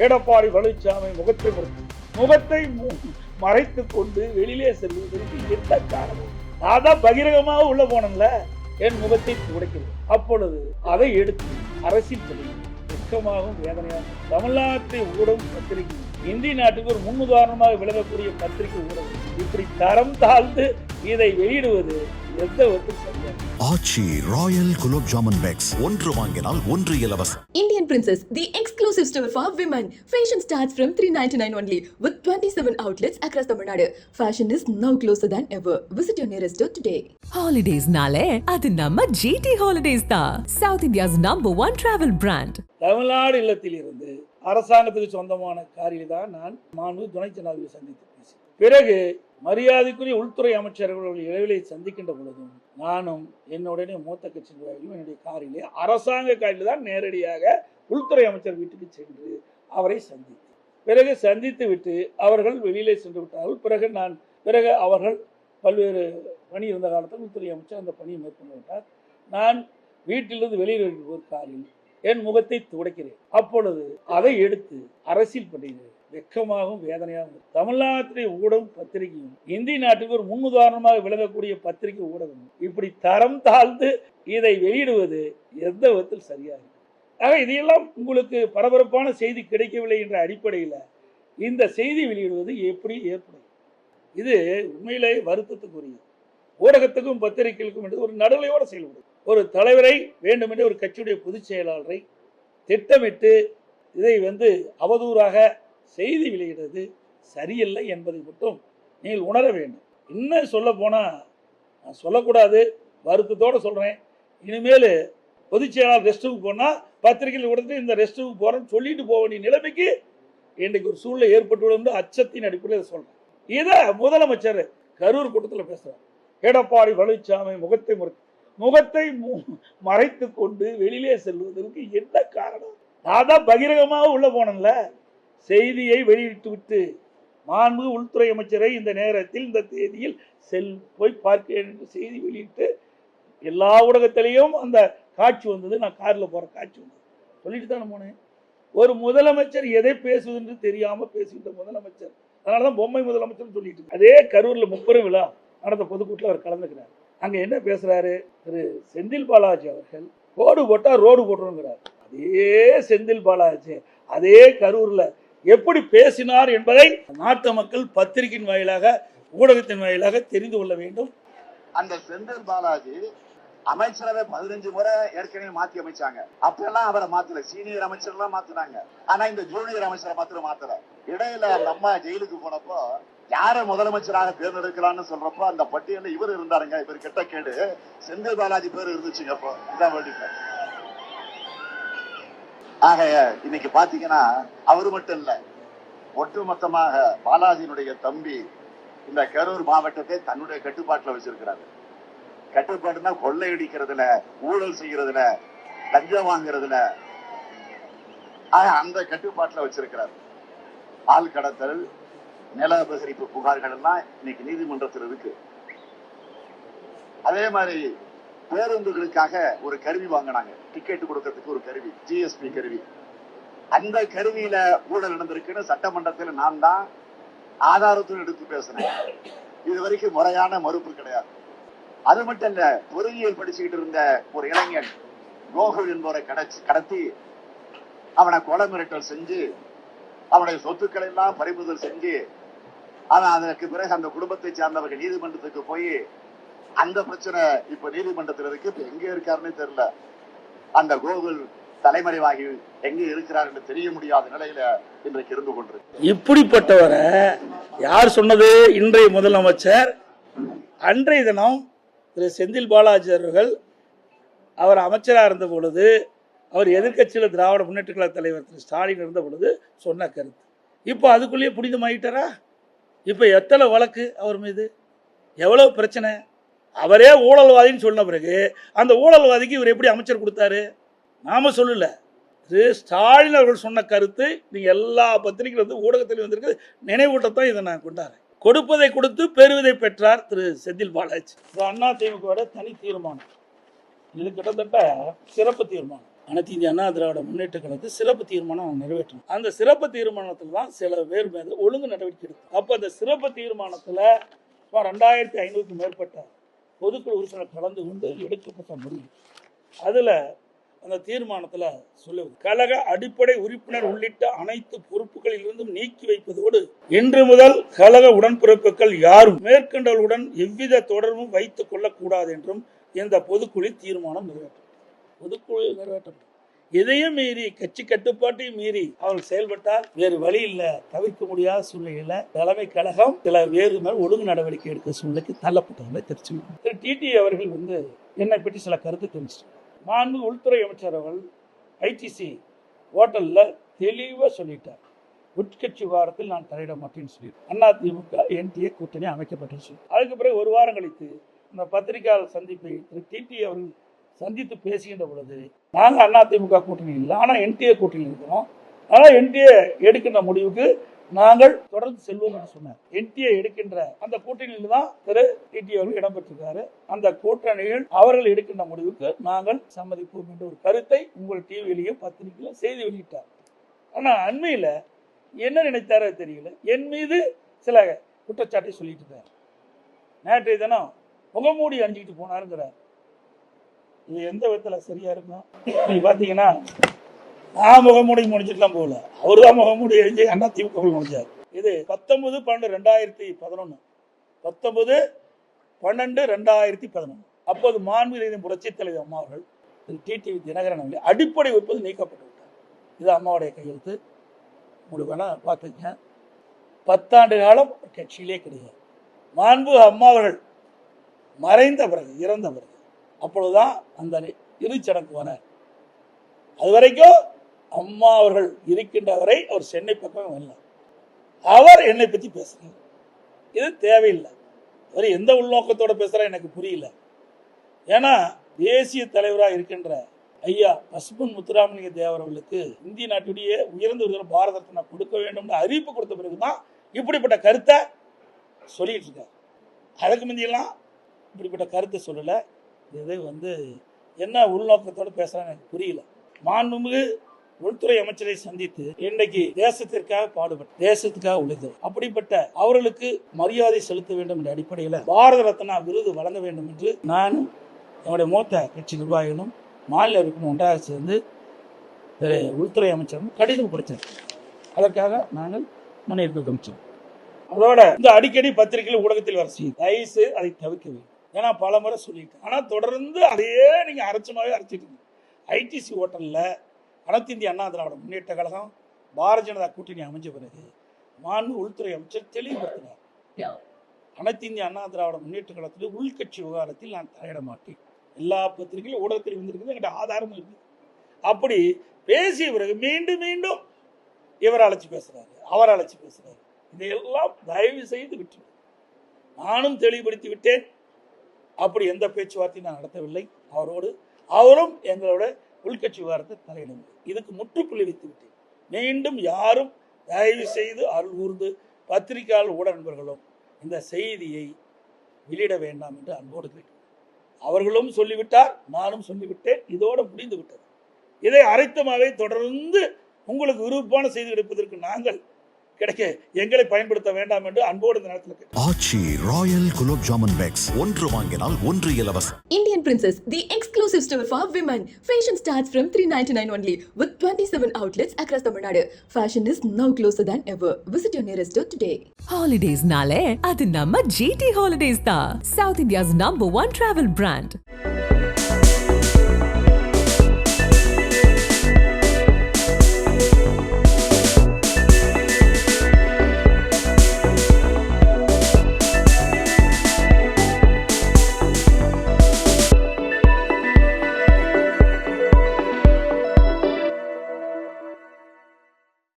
எடப்பாடி பழனிசாமி முகத்தை முகத்தை மு- கொண்டு வெளியிலே செல்வதற்கு என்ன காரணம் நான் தான் உள்ள போனேன்ல என் முகத்தை துடைக்கிறது. அப்பொழுது அதை எடுத்து அரசின் பண்ணுகிறது வெட்கமாகவும் வேதனையாகவும் தமிழ்நாட்டை ஊடகம் பத்திரிகை இந்திய நாட்டுக்கு ஒரு முன்னுதாரணமாக விளங்கக்கூடிய பத்திரிகை ஊடகம் இப்படி தரம் தாழ்ந்து இதை வெளியிடுவது ஆச்சி ராயல் குலோப் ஜாமுன் பேக்ஸ் ஒன்று வாங்கினால் ஒன்று இலவசம் Indian Princess, the exclusive store for women. Fashion starts from 399 only with 27 outlets across Tamil Nadu. Fashion is now closer than ever. Visit your nearest store today. ஹாலிடேஸ்னாலே அது நம்ம ஜிடி ஹாலிடேஸ் தான் south India's number one travel brand Tamil Nadu இல்லத்தில் இருந்து அரசாங்கத்துக்கு சொந்தமான காரில் தான் நான் மாண்பு துணை ஜனாதிபதி சந்தித்து பேசினேன் பிறகு மரியாதைக்குரிய உள்துறை அமைச்சர்கள் இடைவெளி சந்திக்கின்ற பொழுதும் நானும் என்னுடனே மூத்த கட்சி நிர்வாகிகளும் என்னுடைய காரிலே அரசாங்க காரில் தான் நேரடியாக உள்துறை அமைச்சர் வீட்டுக்கு சென்று அவரை சந்தித்தேன். பிறகு சந்தித்து விட்டு அவர்கள் வெளியிலே சென்று விட்டார்கள். பிறகு நான் பிறகு அவர்கள் பல்வேறு பணி இருந்த காலத்தில் உள்துறை அமைச்சர் அந்த பணியை மேற்கொண்டு விட்டார். நான் வீட்டிலிருந்து வெளியில் ஒரு காரில் என் முகத்தை துடைக்கிறேன். அப்பொழுது அதை எடுத்து அரசியல் பண்ணுகிறேன் வெக்கமாகவும் வேதனையாகவும் தமிழ்நாட்டிலே ஊடகம் பத்திரிகையும் இந்திய நாட்டுக்கு ஒரு முன்னுதாரணமாக விளங்கக்கூடிய பத்திரிகை ஊடகம் இப்படி தரம் தாழ்ந்து இதை வெளியிடுவது எந்த விதத்தில் சரியாக ஆக இதையெல்லாம் உங்களுக்கு பரபரப்பான செய்தி கிடைக்கவில்லை என்ற அடிப்படையில் இந்த செய்தி வெளியிடுவது எப்படி ஏற்படும்? இது உண்மையிலே வருத்தத்துக்குரியது. ஊடகத்துக்கும் பத்திரிகைகளுக்கும் என்று ஒரு நடுநிலையோடு செயல்படும் ஒரு தலைவரை வேண்டுமென்றே ஒரு கட்சியுடைய பொதுச் செயலாளரை திட்டமிட்டு இதை வந்து அவதூறாக செய்தி வெளியிடுறது சரியில்லை என்பதை மட்டும் நீங்கள் உணர வேண்டும். இன்னும் சொல்ல போனால் நான் சொல்லக்கூடாது வருத்தத்தோடு சொல்கிறேன் இனிமேல் பொதுச் செயலாளர் ரெஸ்ட்டுக்கு போனால் பத்திரிகையில் கொடுத்துட்டு இந்த ரெஸ்ட்டுக்கு போகிறேன் போகிறேன்னு சொல்லிட்டு போக வேண்டிய நிலைமைக்கு இன்றைக்கு ஒரு சூழ்நிலை ஏற்பட்டுள்ளது அச்சத்தின் அடிப்படையில் சொல்கிறேன் இதை முதலமைச்சர் கரூர் கூட்டத்தில் பேசுகிறார் எடப்பாடி பழனிசாமி முகத்தை முறை முகத்தை மு- கொண்டு வெளியிலே செல்வதற்கு என்ன காரணம்? நான் தான் பகிரங்கமாக உள்ளே போனேன்ல. செய்தியை வெளியிட்டுவிட்டு மாண்பு உள்துறை அமைச்சரை இந்த நேரத்தில் இந்த தேதியில் செல் போய் பார்க்கிறேன் என்று செய்தி வெளியிட்டு எல்லா ஊடகத்திலையும் அந்த காட்சி வந்தது. நான் காரில் போகிற காட்சி வந்தது. சொல்லிட்டு தானே போனேன். ஒரு முதலமைச்சர் எதை பேசுவது என்று தெரியாமல் பேசுகின்ற முதலமைச்சர். அதனால தான் பொம்மை முதலமைச்சர்னு சொல்லிட்டு அதே கரூரில் முப்பெரும் விழா நடந்த பொதுக்கூட்டில் அவர் கலந்துக்கிறார். அங்கே என்ன பேசுகிறாரு திரு. செந்தில் பாலாஜி அவர்கள் ரோடு போட்டால் ரோடு போட்டுருங்கிறார். அதே செந்தில் பாலாஜி அதே கரூரில் எப்படி பேசினார் என்பதை நாட்டு மக்கள் பத்திரிகையின் வாயிலாக ஊடகத்தின் வாயிலாக தெரிந்து கொள்ள வேண்டும். அந்த செந்தில் பாலாஜி அமைச்சரவை பதினஞ்சு முறை ஏற்கனவே மாத்தி அமைச்சாங்க. அப்ப எல்லாம் அவரை மாத்தல. சீனியர் அமைச்சர் எல்லாம் மாத்தினாங்க. ஆனா இந்த ஜூனியர் அமைச்சரை மாத்திர மாத்தல. இடையில அந்த அம்மா ஜெயிலுக்கு போனப்போ யார முதலமைச்சராக தேர்ந்தெடுக்கலாம்னு சொல்றப்போ அந்த பட்டியல இவர் இருந்தாருங்க. இவர் கிட்ட கேடு செந்தில் பாலாஜி பேர் இருந்துச்சுங்க அப்போ. இதான் வேண்டிய ஆக இன்னைக்கு பாத்தீங்கன்னா அவர் மட்டும் இல்ல ஒட்டுமொத்தமாக பாலாஜியினுடைய தம்பி இந்த கரூர் மாவட்டத்தை தன்னுடைய கட்டுப்பாட்டுல வச்சிருக்கிறாரு. கட்டுப்பாடுனா கொள்ளையடிக்கிறதுல ஊழல் செய்யறதுல லஞ்சம் வாங்குறதுல ஆக அந்த கட்டுப்பாட்டுல வச்சிருக்கிறார். ஆள் கடத்தல் நில அபகரிப்பு புகார்கள் எல்லாம் இன்னைக்கு நீதிமன்றத்தில் இருக்கு. அதே மாதிரி பேருந்துகளுக்காக ஒரு கருவி வாங்கினாங்க. டிக்கெட் கொடுக்கறதுக்கு ஒரு கருவி ஜிஎஸ்பி கருவி. அந்த கருவியில ஊழல் நடந்திருக்குன்னு சட்டமன்றத்தில் நான் தான் ஆதாரத்துடன் எடுத்து பேசினேன். இது வரைக்கும் முறையான மறுப்பு கிடையாது. அது மட்டும் இல்ல பொறியியல் படிச்சுக்கிட்டு இருந்த ஒரு இளைஞன் கோகுல் என்பவரை கடச்சி கடத்தி அவனை கொலை மிரட்டல் செஞ்சு அவனுடைய சொத்துக்களை எல்லாம் பறிமுதல் செஞ்சு ஆனா அதற்கு பிறகு அந்த குடும்பத்தை சார்ந்தவர்கள் நீதிமன்றத்துக்கு போய் அந்த பிரச்சனை இப்ப நீதிமன்றத்தில் இருக்கு. இப்ப எங்க இருக்காருன்னு தெரியல. அந்த கோகுல் தலைமறைவாகி எங்க இருக்கிறார் என்று தெரிய முடியாத நிலையில இன்றைக்கு இருந்து கொண்டிருக்கு. இப்படிப்பட்டவரை யார் சொன்னது? இன்றைய முதலமைச்சர். அன்றைய தினம் திரு செந்தில் பாலாஜி அவர்கள் அவர் அமைச்சராக இருந்த பொழுது அவர் எதிர்க்கட்சியில் திராவிட முன்னேற்ற கழக தலைவர் திரு ஸ்டாலின் இருந்த பொழுது சொன்ன கருத்து. இப்போ அதுக்குள்ளேயே புனிதமாயிட்டாரா? இப்போ எத்தனை வழக்கு அவர் மீது? எவ்வளோ பிரச்சனை? அவரே ஊழல்வாதின்னு சொன்ன பிறகு அந்த ஊழல்வாதிக்கு இவர் எப்படி அமைச்சர் கொடுத்தாரு? நாம சொல்லல. திரு ஸ்டாலின் அவர்கள் சொன்ன கருத்து நீங்கள் எல்லா பத்திரிகைகள் வந்து ஊடகத்திலும் வந்திருக்கு நினைவூட்டத்தான் இதை நான் கொண்டாடுறேன். கொடுப்பதை கொடுத்து பெறுவதை பெற்றார் திரு செந்தில் பாலாஜி. இது அண்ணா திமுகவோட தனி தீர்மானம். இது கிட்டத்தட்ட சிறப்பு தீர்மானம். அனைத்து இந்திய அண்ணா திராவிட முன்னேற்ற கழகத்து சிறப்பு தீர்மானம் நிறைவேற்றணும். அந்த சிறப்பு தீர்மானத்தில் தான் சில பேர் மீது ஒழுங்கு நடவடிக்கை எடுக்கும் அப்போ அந்த சிறப்பு தீர்மானத்தில் சுமார் ரெண்டாயிரத்தி ஐநூறுக்கும் மேற்பட்ட பொதுக்குழு உறுப்பினர் கலந்து கொண்டு எடுக்கப்பட்ட முடிவு. அதில் அந்த தீர்மானத்தில் சொல்லுவது கழக அடிப்படை உறுப்பினர் உள்ளிட்ட அனைத்து பொறுப்புகளிலிருந்தும் நீக்கி வைப்பதோடு இன்று முதல் கழக உடன்பிறப்புகள் யாரும் மேற்கண்டவர்களுடன் எவ்வித தொடர்பும் வைத்துக் கொள்ளக்கூடாது என்றும் இந்த பொதுக்குழு தீர்மானம் நிறைவேற்றும் பொதுக்குழு நிறைவேற்றப்படும் இதையும் மீறி கட்சி கட்டுப்பாட்டையும் மீறி அவர்கள் செயல்பட்டால் வேறு வழி இல்ல தவிர்க்க முடியாத சூழ்நிலையில தலைமை கழகம் சில வேறு மேல் ஒழுங்கு நடவடிக்கை எடுக்க சூழ்நிலைக்கு தள்ளப்பட்டவர்களை தெரிவிச்சு திரு. டிடி அவர்கள் வந்து என்னை பற்றி சில கருத்து தெரிவிச்சிட்டாங்க மாண்பு உள்துறை அமைச்சர் அவர்கள் ஐடிசி ஹோட்டல்ல தெளிவாக சொல்லிட்டார். உட்கட்சி வாரத்தில் நான் தலையிட மாட்டேன்னு சொல்லி அதிமுக என்டிஏ கூட்டணி அமைக்கப்பட்டு சொல்லி அதுக்கு பிறகு ஒரு வாரம் கழித்து இந்த பத்திரிகையாளர் சந்திப்பை திரு. டிடி அவர்கள் சந்தித்து பேசுகின்ற பொழுது நாங்கள் அதிமுக கூட்டணி இல்லை ஆனால் என்டிஏ கூட்டணி இருக்கிறோம். ஆனால் என்டிஏ எடுக்கின்ற முடிவுக்கு நாங்கள் தொடர்ந்து செல்வோம் என்று சொன்னார். என்டிஏ எடுக்கின்ற அந்த கூட்டணியில் தான் திரு டிடி அவர்கள் இடம்பெற்றிருக்காரு அந்த கூட்டணியில் அவர்கள் எடுக்கின்ற முடிவுக்கு நாங்கள் சம்மதிப்போம் என்ற ஒரு கருத்தை உங்கள் டிவியிலையும் பத்திரிகையிலும் செய்தி வெளியிட்டார். ஆனால் அண்மையில் என்ன நினைத்தாரோ தெரியல. என் மீது சில குற்றச்சாட்டை சொல்லிட்டு இருக்கார் நேற்றைய தினம் முகமூடி அணிஞ்சிக்கிட்டு போனாருங்கிறார். இது எந்த விதத்தில் சரியா இருக்கும் நீங்க பார்த்தீங்கன்னா நான் முகமூடி முடிஞ்சிட்டுலாம் போகல. அவர் தான் முகமூடி அழிஞ்சு அண்ணா திமுக முடிஞ்சார். இது பத்தொன்பது பன்னெண்டு ரெண்டாயிரத்தி பதினொன்று பத்தொன்பது பன்னெண்டு ரெண்டாயிரத்தி பதினொன்று அப்போது மாண்பு புரட்சித் தலைவர் அம்மா அவர்கள் டிடிவி தினகரன் அவர்கள் அடிப்படை உற்பத்தி நீக்கப்பட்டு விட்டார். இது அம்மாவுடைய கையெழுத்து. உங்களுக்கு வேணா பார்த்துக்கங்க. பத்தாண்டு காலம் கட்சியிலே கிடையாது. மாண்பு அம்மா அவர்கள் மறைந்த பிறகு இறந்த பிறகு அப்பொழுதுதான் அந்த இறுதிச்சடங்கு வர அது வரைக்கும் அம்மா அவர்கள் இருக்கின்ற வரை அவர் சென்னை பக்கம் வரல. அவர் என்னை பத்தி பேசுறாரு. இது தேவையில்லை. அவர் எந்த உள்நோக்கத்தோட பேசுகிறா எனக்கு புரியல. ஏன்னா தேசிய தலைவராக இருக்கின்ற ஐயா பசுபன் முத்துராமலிங்க தேவர் அவர்களுக்கு இந்திய நாட்டுடைய உயர்ந்த ஒரு பாரத ரத்னா கொடுக்க வேண்டும்னு அறிவிப்பு கொடுத்த பிறகுதான் இப்படிப்பட்ட கருத்தை சொல்லிட்டு இருக்காரு. அதுக்கு முந்தியெல்லாம் இப்படிப்பட்ட கருத்தை சொல்லலை. இது வந்து என்ன உள்நோக்கத்தோடு பேசுகிறான்னு எனக்கு புரியல. மாண்புமிகு உள்துறை அமைச்சரை சந்தித்து இன்னைக்கு தேசத்திற்காக பாடுபட்ட தேசத்துக்காக உழைத்தவர். அப்படிப்பட்ட அவர்களுக்கு மரியாதை செலுத்த வேண்டும் என்ற அடிப்படையில் பாரத ரத்னா விருது வழங்க வேண்டும் என்று நானும் என்னுடைய மூத்த கட்சி நிர்வாகிகளும் மாநில இருக்கும் ஒன்றாக சேர்ந்து உள்துறை அமைச்சரும் கடிதம் கொடுத்தார் அதற்காக நாங்கள் முன்னேற்பு கமிச்சோம் அதோட இந்த அடிக்கடி பத்திரிகையில் ஊடகத்தில் வர செய்யும் தயவுசு அதை தவிர்க்க வேண்டும். ஏன்னா பல முறை சொல்லியிருக்கேன் ஆனால் தொடர்ந்து அதையே நீங்கள் அரைச்சமாகவே அரைச்சிட்டு ஐடிசி ஹோட்டலில் அனைத்து இந்திய அண்ணா திராவிட முன்னேற்ற கழகம் பாரதிய ஜனதா கூட்டணி அமைஞ்ச பிறகு மாண்பு உள்துறை அமைச்சர் தெளிவுபடுத்தினார். அனைத்து இந்திய அண்ணா திராவிட முன்னேற்ற கழகத்தில் உள்கட்சி விவகாரத்தில் நான் தலையிட மாட்டேன். எல்லா பத்திரிகையிலும் ஊடகத்தில் வந்திருக்குது என்கிட்ட ஆதாரமும் இருக்குது அப்படி பேசிய பிறகு மீண்டும் மீண்டும் இவர் அழைச்சி பேசுறாரு அவர் அழைச்சி பேசுறாரு. இதையெல்லாம் தயவு செய்து விட்டு நானும் தெளிவுபடுத்தி விட்டேன். அப்படி எந்த பேச்சுவார்த்தையும் நான் நடத்தவில்லை. அவரோடு அவரும் எங்களோட உள்கட்சி விவகாரத்தை தலையிடும் இதுக்கு முற்றுப்புள்ளி வைத்து விட்டேன். மீண்டும் யாரும் தயவு செய்து அருள் கூர்ந்து பத்திரிகையாளர் ஊட நண்பர்களும் இந்த செய்தியை வெளியிட வேண்டாம் என்று அன்போடு கேட்டேன் அவர்களும் சொல்லிவிட்டார் நானும் சொல்லிவிட்டேன். இதோடு முடிந்து விட்டது இதை அரைத்தமாகவே தொடர்ந்து உங்களுக்கு விருப்பமான செய்தி கிடைப்பதற்கு நாங்கள் கிடைக்க எங்களை பயன்படுத்த வேண்டாம் என்று அன்போடு இந்த நேரத்தில். ஆச்சி ராயல் குலோப் ஜாமுன் பேக்ஸ் ஒன்று வாங்கினால் ஒன்று இலவசம் Indian Princess, the exclusive store for women. Fashion starts from 399 only with 27 outlets across Tamil Nadu. Fashion is now closer than ever. Visit your nearest store today. ஹாலிடேஸ்னாலே அது நம்ம ஜிடி ஹாலிடேஸ் தான் south India's number one travel brand